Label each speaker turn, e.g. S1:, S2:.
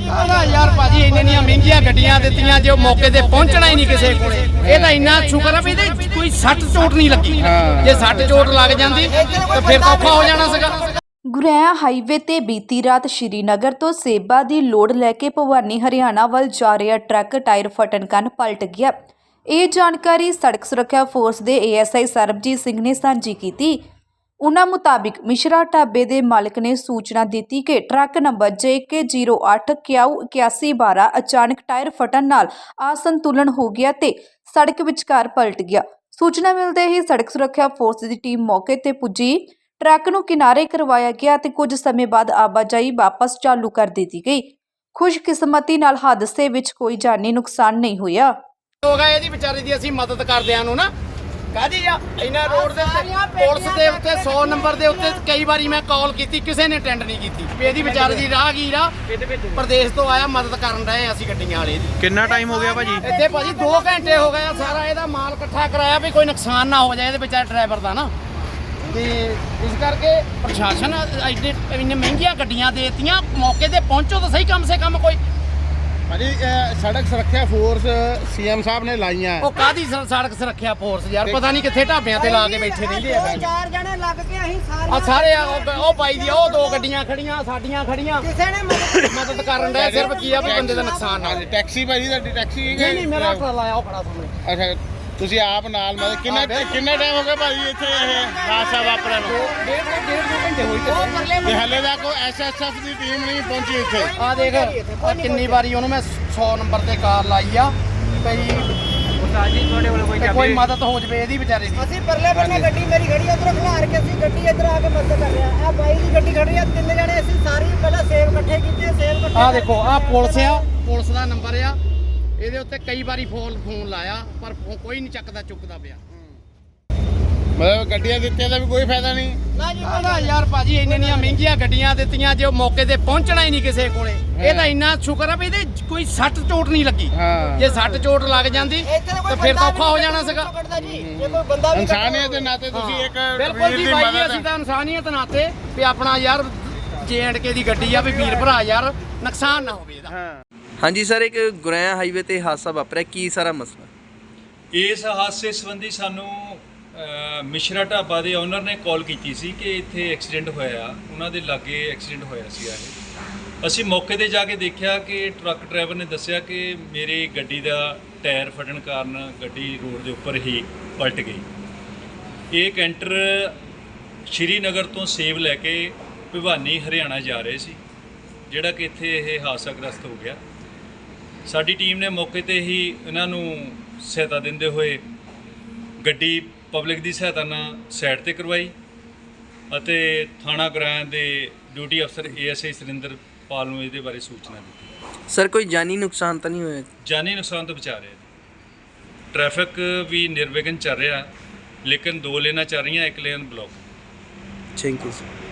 S1: ਨਾ ਯਾਰ ਭਾਜੀ ਇੰਨੀਆਂ ਮਹਿੰਗੀਆਂ ਗੱਡੀਆਂ ਦਿੱਤੀਆਂ ਜੇ ਉਹ ਮੌਕੇ ਤੇ ਪਹੁੰਚਣਾ ਹੀ ਨਹੀਂ ਕਿਸੇ ਕੋਲੇ। ਇਹ ਤਾਂ ਇੰਨਾ ਸ਼ੁਕਰ ਆ ਵੀ ਇਹਦੇ 'ਚ ਕੋਈ ਸੱਟ ਚੋਟ ਨਹੀਂ ਲੱਗੀ। ਜੇ ਸੱਟ ਚੋਟ ਲੱਗ ਜਾਂਦੀ ਤਾਂ ਫਿਰ ਤਾਂ ਔਖਾ ਹੋ ਜਾਣਾ ਸੀਗਾ।
S2: ਗੁਰੇਆ ਹਾਈਵੇ ਤੇ ਬੀਤੀ ਰਾਤ ਸ਼੍ਰੀਨਗਰ ਤੋਂ ਸੇਬਾ ਦੀ ਲੋਡ ਲੈ ਕੇ ਭਵਾਨੀ ਹਰਿਆਣਾ ਵੱਲ ਜਾ ਰਿਹਾ ਟਰੱਕ ਟਾਇਰ ਫਟਣ ਕਾਰਨ ਪਲਟ ਗਿਆ। ਇਹ ਜਾਣਕਾਰੀ ਸੜਕ ਸੁਰੱਖਿਆ ਫੋਰਸ ਦੇ ਏਐਸਆਈ ਸਰਬਜੀਤ ਸਿੰਘ ਨੇ ਸਾਂਝੀ ਕੀਤੀ। ਉਨ੍ਹਾਂ ਮੁਤਾਬਿਕ ਮਿਸ਼ਰਾ ਢਾਬੇ ਦੇ ਮਾਲਕ ਨੇ ਸੂਚਨਾ ਦਿੱਤੀ ਕਿ ਟਰੱਕ ਨੰਬਰ JK08 ਕਿਆਊ 8112 ਅਚਾਨਕ ਟਾਇਰ ਫਟਣ ਨਾਲ ਅਸੰਤੁਲਨ ਹੋ ਗਿਆ ਤੇ ਸੜਕ ਵਿਚਕਾਰ ਪਲਟ ਗਿਆ। ਸੂਚਨਾ ਮਿਲਦੇ ਹੀ ਸੜਕ ਸੁਰੱਖਿਆ ਫੋਰਸ ਦੀ ਟੀਮ ਮੌਕੇ ਤੇ ਪੁੱਜੀ। ਟਰੱਕ ਨੂੰ ਕਿਨਾਰੇ ਕਰਵਾਇਆ ਗਿਆ ਤੇ ਕੁਝ ਸਮੇਂ ਬਾਅਦ ਆਵਾਜਾਈ ਵਾਪਸ ਚਾਲੂ ਕਰ ਦਿੱਤੀ ਗਈ। ਖੁਸ਼ਕਿਸਮਤੀ ਨਾਲ ਹਾਦਸੇ ਵਿੱਚ ਕੋਈ ਜਾਨੀ ਨੁਕਸਾਨ ਨਹੀਂ ਹੋਇਆ।
S1: ਹੋ ਗਿਆ ਇਹਦੀ ਵਿਚਾਰੀ ਦੀ ਅਸੀਂ ਮਦਦ ਕਰਦਿਆਂ ਨੂੰ ਨਾ। ਕਾਦੀ ਆ? ਇਹਨਾਂ ਰੋਡ ਦੇ ਉੱਤੇ ਪੁਲਿਸ ਦੇ ਉੱਤੇ 100 ਨੰਬਰ ਦੇ ਉੱਤੇ ਕਈ ਵਾਰੀ ਮੈਂ ਕਾਲ ਕੀਤੀ ਕਿਸੇ ਨੇ ਅਟੈਂਡ ਨਹੀਂ ਕੀਤੀ। ਵੀ ਇਹਦੀ ਵਿਚਾਰੀ ਦੀ ਰਾਹਗੀਰ ਆ। ਪ੍ਰਦੇਸ਼ ਤੋਂ ਆਇਆ ਮਦਦ ਕਰਨ ਰਹੇ ਅਸੀਂ ਗੱਡੀਆਂ ਵਾਲੇ ਦੀ।
S3: ਕਿੰਨਾ ਟਾਈਮ ਹੋ ਗਿਆ ਭਾਜੀ?
S1: ਇੱਥੇ ਭਾਜੀ 2 ਘੰਟੇ ਹੋ ਗਏ ਆ ਸਾਰਾ ਇਹਦਾ ਮਾਲ ਇਕੱਠਾ ਕਰਾਇਆ ਵੀ ਕੋਈ ਨੁਕਸਾਨ ਨਾ ਹੋ ਜਾਏ ਇਹਦੇ ਵਿਚਾਰੇ ਡਰਾਈਵਰ ਦਾ ਨਾ। ਤੇ ਇਸ ਕਰਕੇ ਪ੍ਰਸ਼ਾਸਨ ਐਡੇ ਇੰਨੇ ਮਹਿੰਗੀਆਂ ਗੱਡੀਆਂ ਦੇਤੀਆਂ ਮੌਕੇ ਤੇ ਪਹੁੰਚੋ ਤਾਂ ਸਹੀ ਕਮ ਸੇ ਕਮ ਕੋਈ
S4: ਭਾਜੀ ਇਹ ਸੜਕ ਸੁਰੱਖਿਆ ਫੋਰਸ ਸੀਐਮ ਸਾਹਿਬ ਨੇ ਲਾਈਆਂ।
S1: ਉਹ ਕਾਦੀ ਸੜਕ ਸੁਰੱਖਿਆ ਫੋਰਸ ਯਾਰ ਪਤਾ ਨਹੀਂ ਕਿੱਥੇ ਢਾਬਿਆਂ ਤੇ ਲਾ ਕੇ ਬੈਠੇ ਰਹਿੰਦੇ ਆ
S5: ਚਾਰ ਜਣੇ ਲੱਗ ਕੇ ਅਸੀਂ ਸਾਰੇ
S1: ਆ ਸਾਰੇ ਆ ਉਹ ਉਹ ਬਾਈ ਦੀ ਉਹ ਦੋ ਗੱਡੀਆਂ ਖੜੀਆਂ ਸਾਡੀਆਂ ਖੜੀਆਂ।
S5: ਕਿਸੇ ਨੇ ਮਦਦ
S1: ਮਦਦ ਕਰਨ ਦੇ ਸਿਰਫ ਕੀ ਆ ਵੀ ਬੰਦੇ ਦਾ ਨੁਕਸਾਨ ਨਾ ਹੋਵੇ।
S4: ਟੈਕਸੀ ਭਾਜੀ ਤੁਹਾਡੀ ਟੈਕਸੀ
S1: ਨਹੀਂ ਨਹੀਂ ਮੇਰਾ ਟਰਾਲਾ ਆ ਉਹ ਖੜਾ ਸਾਹਮਣੇ।
S4: ਅੱਛਾ। ਤੁਸੀਂ ਆਪ ਨਾਲ ਮਤਲਬ ਕਿੰਨਾ ਕਿੰਨਾ ਟਾਈਮ ਹੋ ਗਿਆ ਭਾਜੀ ਇੱਥੇ ਇਹ ਹਾਦਸਾ ਵਾਪਰਿਆ ਨੂੰ?
S1: ਡੇਢ ਤੋਂ ਡੇਢ ਦੋ ਘੰਟੇ ਹੋਈ
S5: ਉਹ ਪਰਲੇ
S4: ਤੇ ਹਲੇ ਤੱਕ ਕੋਈ ਐਸਐਸਐਫ ਦੀ ਟੀਮ ਨਹੀਂ ਪਹੁੰਚੀ ਇੱਥੇ।
S1: ਆ ਦੇਖ ਕਿੰਨੀ ਵਾਰੀ ਉਹਨੂੰ ਮੈਂ 100 ਨੰਬਰ ਤੇ ਕਾਰ ਲਾਈ ਆ ਕਈ ਤੇ ਕੋਈ ਮਦਦ ਹੋ ਜਵੇ ਇਹਦੀ ਵਿਚਾਰੇ ਦੀ।
S5: ਅਸੀਂ ਪਰਲੇ ਬੰਨੇ ਗੱਡੀ ਮੇਰੀ ਖੜੀ ਉਧਰੋਂ ਖਲਾਰ ਕੇ ਅਸੀਂ ਗੱਡੀ ਇੱਧਰ ਆ ਕੇ ਮਦਦ ਕਰ ਰਿਹਾ ਆ। ਬਾਈ ਦੀ ਗੱਡੀ ਖੜੀ ਆ ਤਿੰਨ ਜਣੇ ਅਸੀਂ ਸਾਰੀ ਪਹਿਲਾਂ ਸੇਬ ਇਕੱਠੇ ਕੀਤੇ ਇਕੱਠੇ
S1: ਆ ਦੇਖੋ ਆ ਪੁਲਿਸ ਆ ਪੁਲਿਸ ਦਾ ਨੰਬਰ ਆ। ਇਹਦੇ ਉੱਤੇ ਕਈ ਵਾਰੀ ਫੋਨ ਫੋਨ ਲਾਇਆ ਪਰ ਫੋ- ਕੋਈ ਨਹੀਂ ਚੱਕਦਾ ਚੁੱਕਦਾ ਪਿਆ।
S4: ਮਤਲਬ ਗੱਡੀਆਂ ਦਿੱਤੀਆਂ ਦਾ ਵੀ ਕੋਈ ਫਾਇਦਾ ਨਹੀਂ?
S5: ਨਾ ਜੀ
S1: ਨਾ ਨਾ ਯਾਰ ਭਾਜੀ ਇੰਨੀਆਂ ਮਹਿੰਗੀਆਂ ਗੱਡੀਆਂ ਦਿੱਤੀਆਂ ਜੇ ਉਹ ਮੌਕੇ ਤੇ ਪਹੁੰਚਣਾ ਹੀ ਨਹੀਂ ਕਿਸੇ ਕੋਲੇ। ਇਹ ਤਾਂ ਇੰਨਾ ਸ਼ੁਕਰ ਆ ਵੀ ਇਹਦੇ ਕੋਈ ਸੱਟ ਚੋਟ ਨਹੀਂ ਲੱਗੀ।
S4: ਹਾਂ।
S1: ਜੇ ਸੱਟ ਚੋਟ ਲੱਗ ਜਾਂਦੀ
S5: ਤਾਂ
S1: ਫਿਰ ਤਾਂ ਔਖਾ ਹੋ ਜਾਣਾ ਸੀਗਾ।
S4: ਇਨਸਾਨੀਅਤ ਦੇ ਨਾਤੇ ਤੁਸੀਂ ਇੱਕ
S1: ਬਿਲਕੁਲ
S4: ਵੀਰ
S1: ਜੀ
S4: ਦੀ
S1: ਬਾਈ ਜੀ
S4: ਮਦਦ
S1: ਅਸੀਂ ਤਾਂ ਇਨਸਾਨੀਅਤ ਨਾਤੇ ਵੀ ਆਪਣਾ ਯਾਰ ਕੇ ਦੀ ਗੱਡੀ ਆ ਵੀ ਵੀਰ ਭਰਾ ਯਾਰ ਨੁਕਸਾਨ ਨਾ ਹੋਵੇ ਇਹਦਾ।
S4: ਹਾਂ।
S3: ਹਾਂਜੀ ਸਰ ਇੱਕ ਗੁਰੇਆ ਹਾਈਵੇ ਤੇ ਹਾਦਸਾ ਵਾਪਰਿਆ। ਕੀ ਸਾਰਾ ਮਸਲਾ?
S6: ਇਸ ਹਾਦਸੇ ਸੰਬੰਧੀ ਸਾਨੂੰ ਅ, ਮਿਸ਼ਰਾ ਢਾਬਾ ਦੇ ਓਨਰ ਨੇ ਕਾਲ ਕੀਤੀ ਸੀ ਕਿ ਇੱਥੇ ਐਕਸੀਡੈਂਟ ਹੋਇਆ। ਉਹਨਾਂ ਦੇ ਲਾਗੇ ਐਕਸੀਡੈਂਟ ਹੋਇਆ ਸੀ ਇਹ। ਅਸੀਂ ਮੌਕੇ ਤੇ ਜਾ ਕੇ ਦੇਖਿਆ ਕਿ ਟਰੱਕ ਡਰਾਈਵਰ ਨੇ ਦੱਸਿਆ ਕਿ ਮੇਰੀ ਗੱਡੀ ਦਾ ਟਾਇਰ ਫਟਣ ਕਾਰਨ ਗੱਡੀ ਰੋਡ ਦੇ ਉੱਪਰ ਹੀ ਪਲਟ ਗਈ। ਇਹ ਕੈਂਟਰ ਸ਼੍ਰੀਨਗਰ ਤੋਂ ਸੇਬ ਲੈ ਕੇ ਭਿਵਾਨੀ ਹਰਿਆਣਾ ਜਾ ਰਹੇ ਸੀ ਜਿਹੜਾ ਕਿ ਇੱਥੇ ਇਹ ਹਾਦਸਾਗ੍ਰਸਤ ਹੋ ਗਿਆ। ਸਾਡੀ ਟੀਮ ਨੇ ਮੌਕੇ ਤੇ ਹੀ ਇਹਨਾਂ ਨੂੰ ਸਹਾਇਤਾ ਦਿੰਦੇ ਹੋਏ ਗੱਡੀ ਪਬਲਿਕ ਦੀ ਸਹਾਇਤਾ ਨਾਲ ਸਾਈਡ ਤੇ ਕਰਵਾਈ ਅਤੇ ਥਾਣਾ ਗ੍ਰਾਂ ਦੇ ਡਿਊਟੀ ਅਫਸਰ ਏਐਸਆਈ ਸੁਰਿੰਦਰ ਪਾਲ ਨੂੰ ਇਹਦੇ ਬਾਰੇ ਸੂਚਨਾ ਦਿੱਤੀ।
S3: ਸਰ ਕੋਈ ਜਾਨੀ ਨੁਕਸਾਨ ਤਾਂ ਨਹੀਂ ਹੋਇਆ?
S6: ਜਾਨੀ ਨੁਕਸਾਨ ਤੋਂ ਬਚਾ ਰਹੇ ਟ੍ਰੈਫਿਕ ਵੀ ਨਿਰਵਿਘਨ ਚੱਲ ਰਿਹਾ ਲੇਕਿਨ ਦੋ ਲੇਨਾਂ ਚੱਲ ਰਹੀਆਂ ਇੱਕ lane block.
S3: Thank you sir